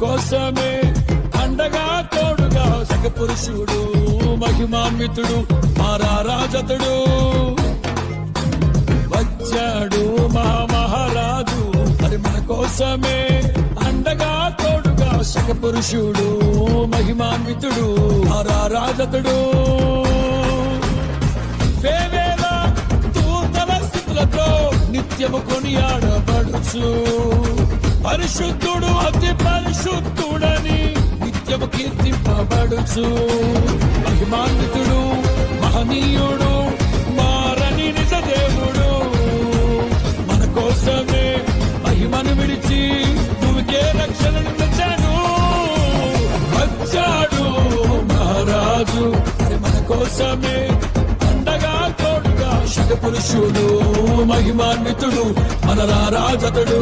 కోసమే అండగా తోడుగా సగ పురుషుడు మహిమాన్వితుడు మారారాజతుడు. వచ్చాడు మా మహారాజు మరి మన కోసమే అండగా తోడుగా సగ పురుషుడు మహిమాన్వితుడు మారారాజతుడు. వేవేల దూతల స్థితులతో నిత్యము కొనియాడబడుచు. పరిశుద్ధుడు అతి పరిశుద్ధుడని నిత్యము కీర్తింపబడుచు. మహిమాన్వితుడు మహనీయుడు మారని నిజ దేవుడు మన కోసమే మహిమను విడిచి నువ్వుకే రక్షణను తెచ్చాడు వచ్చాడు మహారాజు మరి మన కోసమే అండగా తోడుగా శక పురుషుడు మహిమాన్వితుడు మన రాజతుడు.